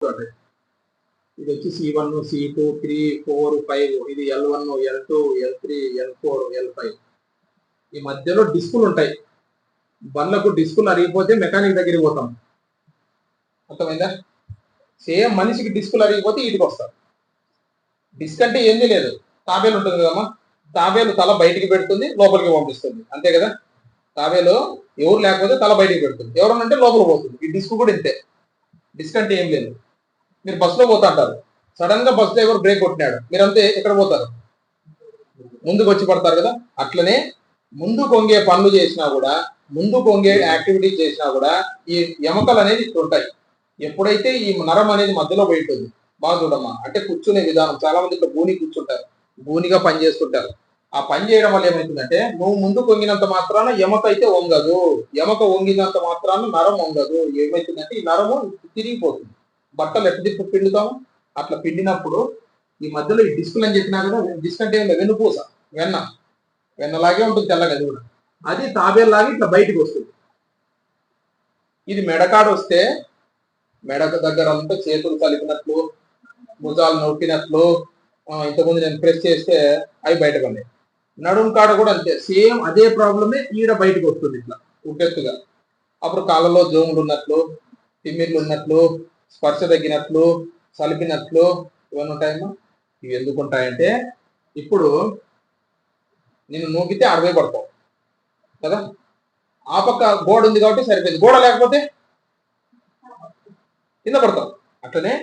చూడండి ఇది వచ్చి C one C two three four five ఇది L one L two L three L four L five ఈ మధ్యలో డిస్కులు ఉంటాయి. బండ్లకు డిస్కులు అరిగిపోతే మెకానిక్ దగ్గరికి పోతాం. అర్థమైందా? సేమ్ మనిషికి డిస్కులు అరిగిపోతే ఇటుకు వస్తాం. డిస్క్ అంటే ఏంది లేదు. తాబేలు ఉంటుంది కదమ్మా. తాబేలు తల బయటికి పెడుతుంది లోపలికి పంపిస్తుంది. అంతే కదా? తాబేలు ఎవరు లేకపోతే తల బయటికి పెడుతుంది. ఎవరన్నా అంటే లోపలికి పోతుంది. ఈ డిస్క్ కూడా ఇంతే. డిస్క్ అంటే ఏం లేదు. మీరు బస్సులో పోతా అంటారు. సడన్గా బస్ డ్రైవర్ బ్రేక్ కొట్టినాడు. మీరంతే ఎక్కడ పోతారు? ముందుకు వచ్చి పడతారు కదా? అట్లనే ముందు కొంగే పనులు చేసినా కూడా ముందు కొంగే యాక్టివిటీస్ చేసినా కూడా ఈ ఎముకలు అనేది ఉంటాయి ఎప్పుడైతే ఈ నరం అనేది మధ్యలో పోయి ఉంటుంది బాగా చూడమ్మా. అంటే కూర్చునే విధానం. చాలా మంది ఇట్లా భూని కూర్చుంటారు. భూనిగా పని చేస్తుంటారు. ఆ పని చేయడం వల్ల ఏమవుతుందంటే నువ్వు ముందు కొంగినంత మాత్రాన ఎమక అయితే వంగదు. ఎమక వంగినంత మాత్రాన నరం వంగదు. ఏమవుతుందంటే ఈ నరము తిరిగిపోతుంది. బట్టలు ఎట్లా తిప్పి పిండుతాము అట్లా పిండినప్పుడు ఈ మధ్యలో ఈ డిస్కులు అని చెప్పినా కదా డిస్క్ అంటే ఏం లేదు, వెన్నుపూస వెన్న. వెన్నలాగే ఉంటుంది తెల్లగా అది కూడా. అది తాబేలాగా ఇట్లా బయటకు వస్తుంది. ఇది మెడకాడ వస్తే మెడక దగ్గర అంతా చేతులు కలిపినట్లు భుజాలు నొక్కినట్లు ఇంతకుముందు నేను ప్రెస్ చేస్తే అవి బయట ఉన్నాయి నడుం కాడ కూడా అంతే సేమ్ అదే ప్రాబ్లమే ఈడ బయటకు వస్తుంది ఇట్లా ఉబ్బెత్తుగా అప్పుడు కాళ్ళలో జోములు ఉన్నట్లు తిమ్మిర్లు ఉన్నట్లు స్పర్శ తగ్గినట్లు సలిపినట్లు ఇవన్నీ ఉంటాయమ్మా. ఇవి ఎందుకు ఉంటాయంటే ఇప్పుడు నేను నూకితే అడవే పడతావు కదా? ఆ పక్క గోడ ఉంది కాబట్టి సరిపోయింది. గోడ లేకపోతే కింద పడతాం అట్లనే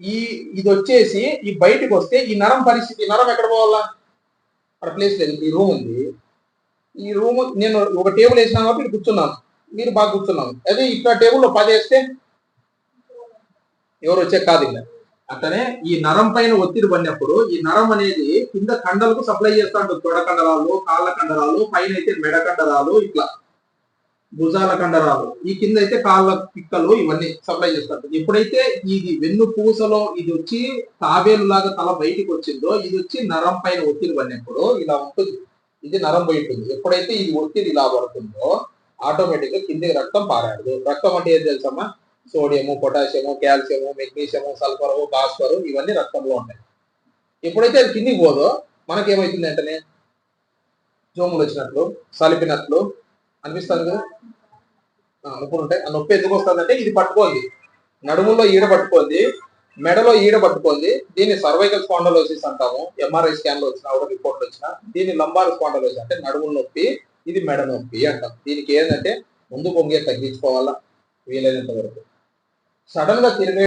ఈ ఇది వచ్చేసి ఈ బయటకు వస్తే ఈ నరం పరిస్థితి ఈ నరం ఎక్కడ పోవాలా? అక్కడ ప్లేస్ లేదు. ఈ రూమ్ ఉంది. ఈ రూమ్ నేను ఒక టేబుల్ వేసినాను కాబట్టి ఇక్కడ కూర్చున్నాను. మీరు బాగా కూర్చున్నాను. అదే ఇక్కడ టేబుల్లో పది వేస్తే ఎవరు వచ్చే కాదు ఇంకా అతనే ఈ నరం పైన ఒత్తిడి పడినప్పుడు ఈ నరం అనేది కింద కండలకు సప్లై చేస్తా ఉంటుంది. తొడ కండరాలు కాళ్ళ కండరాలు పైన అయితే మెడ కండరాలు ఇట్లా భుజాల కండరాలు. ఈ కింద అయితే కాళ్ళ పిక్కలు ఇవన్నీ సప్లై చేస్తారు ఎప్పుడైతే ఇది వెన్ను పూసలో ఇది వచ్చి తాబేలు లాగా తల బయటికి వచ్చిందో ఇది వచ్చి నరం పైన ఒత్తిడి పడినప్పుడు ఇలా ఉంటుంది. ఇది నరం పోయి ఉంటుంది. ఎప్పుడైతే ఇది ఒత్తిడి ఇలా పడుతుందో ఆటోమేటిక్గా కిందకి రక్తం పారాడదు. రక్తం అంటే ఏం తెలుసమ్మా? Sodium potassium calcium magnesium sulphur భాస్వరు ఇవన్నీ రక్తంలో ఉంటాయి. ఎప్పుడైతే అది కిందికి పోదో మనకేమవుతుంది వెంటనే జోములు వచ్చినట్లు సలిపినట్లు అనిపిస్తుంది కదా? నొప్పులు ఉంటాయి ఆ నొప్పి ఎందుకు వస్తుందంటే ఇది పట్టుకోండి నడుములో ఈడ పట్టుకోండి మెడలో ఈడ పట్టుకోండి దీన్ని సర్వైకల్ స్పాండలోసిస్ అంటాము ఎంఆర్ఐ స్కాన్లో వచ్చినా కూడా రిపోర్ట్లు వచ్చిన దీన్ని లంబార్ స్పాండలోసిస్ అంటే నడుముల నొప్పి ఇది మెడ నొప్పి అంటాం. దీనికి ఏంటంటే ముందు పొంగే తగ్గించుకోవాలా వీలైనంత వరకు. సడన్గా తిరిగే